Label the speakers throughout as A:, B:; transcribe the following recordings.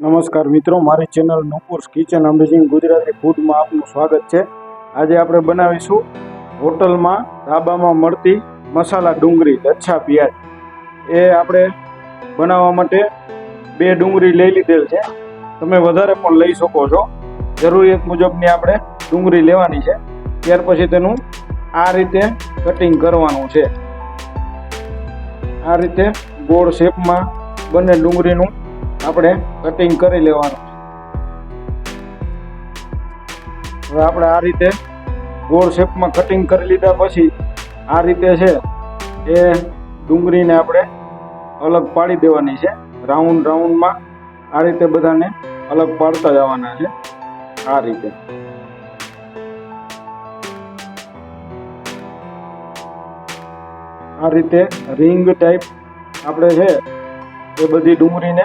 A: નમસ્કાર મિત્રો, મારી channel Nupur's kitchen amazing Gujarati ફૂડમાં આપનું સ્વાગત છે. આજે આપણે બનાવીશું હોટલમાં ધાબામાં મળતી મસાલા ડુંગળી, લચ્છા પિયાજ. એ આપણે બનાવવા માટે બે ડુંગળી લઈ લીધેલ છે. તમે વધારે પણ લઈ શકો છો. જરૂરિયાત મુજબની આપણે ડુંગળી લેવાની છે. ત્યાર પછી તેનું આ રીતે કટિંગ કરવાનું છે. આ રીતે ગોળ શેપમાં બંને ડુંગળીનું આપણે કટિંગ કરી લેવાનું હવે આપણે આ રીતે ગોળ શેપમાં કટિંગ કરી લીધા પછી આ રીતે છે એ ડુંગળીને આપણે અલગ પાડી દેવાની છે. રાઉન્ડ રાઉન્ડમાં આ રીતે બધાને અલગ પાડતા જવાના છે. આ રીતે. આ રીતે રિંગ ટાઈપ આપણે છે એ બધી ડુંગળીને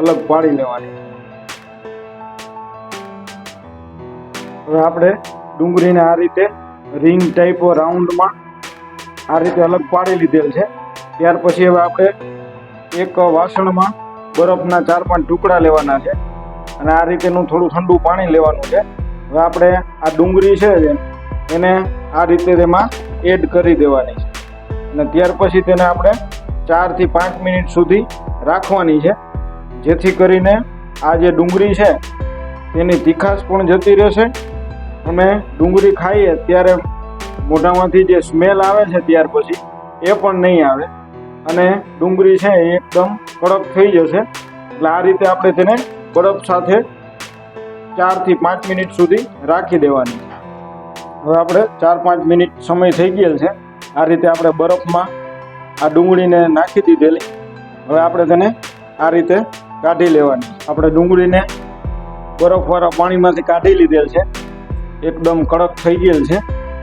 A: અલગ પાડી લેવાની. હવે આપણે ડુંગળીને આ રીતે રિંગ ટાઈપ રાઉન્ડમાં આ રીતે અલગ પાડી લીધેલ છે. ત્યાર પછી હવે આપણે એક વાસણમાં બરફના ચાર પાંચ ટુકડા લેવાના છે. અને આ રીતેનું થોડું ઠંડુ પાણી લેવાનું છે. હવે આપણે આ ડુંગળી છે એને આ રીતે તેમાં એડ કરી દેવાની છે. અને ત્યાર પછી તેને આપણે ચારથી પાંચ મિનિટ સુધી રાખવાની છે. જેથી કરીને આ જે ડુંગળી છે તેની તીખાશ પણ જતી રહેશે. અને ડુંગળી ખાઈએ ત્યારે મોઢામાંથી જે સ્મેલ આવે છે ત્યાર પછી એ પણ નહીં આવે. અને ડુંગળી છે એ એકદમ કડક થઈ જશે. એટલે આ રીતે આપણે તેને બરફ સાથે ચારથી પાંચ મિનિટ સુધી રાખી દેવાની. હવે આપણે ચાર પાંચ મિનિટ સમય થઈ ગયેલ છે. આ રીતે આપણે બરફમાં આ ડુંગળીને નાખી દીધેલી. હવે આપણે તેને આ રીતે કાઢી લેવાની. આપણે ડુંગળીને બરફવાળા પાણીમાંથી કાઢી લીધેલ છે. એકદમ કડક થઈ ગયેલ છે.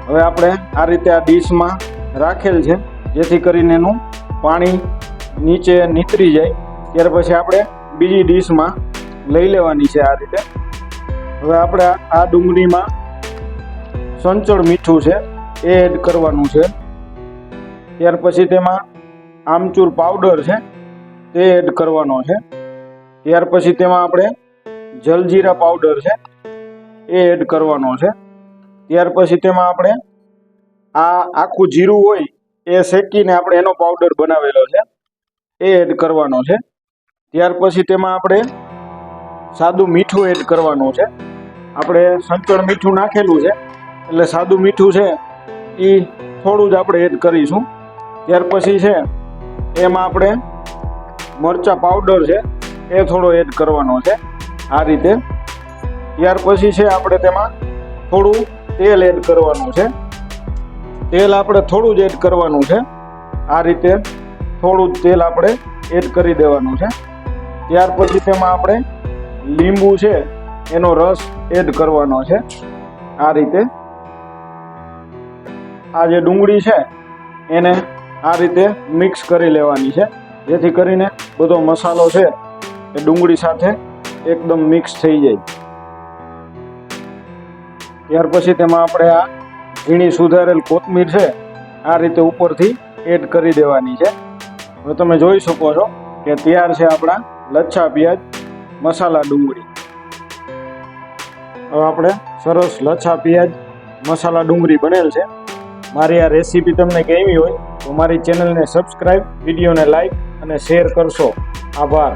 A: હવે આપણે આ રીતે આ ડીશમાં રાખેલ છે. જેથી કરીને એનું પાણી નીચે નીતરી જાય. ત્યાર પછી આપણે બીજી ડીશમાં લઈ લેવાની છે આ રીતે. હવે આપણે આ ડુંગળીમાં સંચળ મીઠું છે. એ એડ કરવાનું છે. ત્યાર પછી તેમાં આમચૂર પાવડર છે. તે એડ કરવાનો છે. ત્યાર પછી તેમાં આપણે જલજીરા પાવડર છે, એ એડ કરવાનો છે. ત્યાર પછી તેમાં આપણે આ આખું જીરું હોય, એ શેકીને આપણે એનો પાવડર બનાવેલો છે, એ એડ કરવાનો છે. ત્યાર પછી તેમાં આપણે સાદું મીઠું એડ કરવાનું છે. આપણે સંચળ મીઠું નાખેલું છે, એટલે સાદું મીઠું છે એ થોડું જ આપણે એડ કરીશું. ત્યાર પછી છે, એમાં આપણે મરચા પાવડર છે એ થોડો એડ કરવાનો છે. આ રીતે. ત્યાર પછી છે આપણે તેમાં થોડું તેલ એડ કરવાનું છે. તેલ આપણે થોડું જ એડ કરવાનું છે. આ રીતે થોડું જ તેલ આપણે એડ કરી દેવાનું છે. ત્યાર પછી તેમાં આપણે લીંબુ છે, એનો રસ એડ કરવાનો છે. આ રીતે. આ જે ડુંગળી છે, એને આ રીતે મિક્સ કરી લેવાની છે. જેથી કરીને બધો મસાલો છે એ ડુંગળી સાથે એકદમ મિક્સ થઈ જાય. ત્યાર પછી તેમાં આપણે આ ઝીણી સુધારેલ કોથમીર છે, આ રીતે ઉપરથી એડ કરી દેવાની છે. હવે તમે જોઈ શકો છો કે તૈયાર છે આપણા લચ્છા પ્યાજ મસાલા ડુંગળી. હવે આપણે સરસ લચ્છા પ્યાજ મસાલા ડુંગળી બનેલ છે. મારી આ રેસીપી તમને કેવી હોય તો મારી ચેનલને સબસ્ક્રાઈબ વિડીયોને લાઈક અને શેર કરશો. આભાર.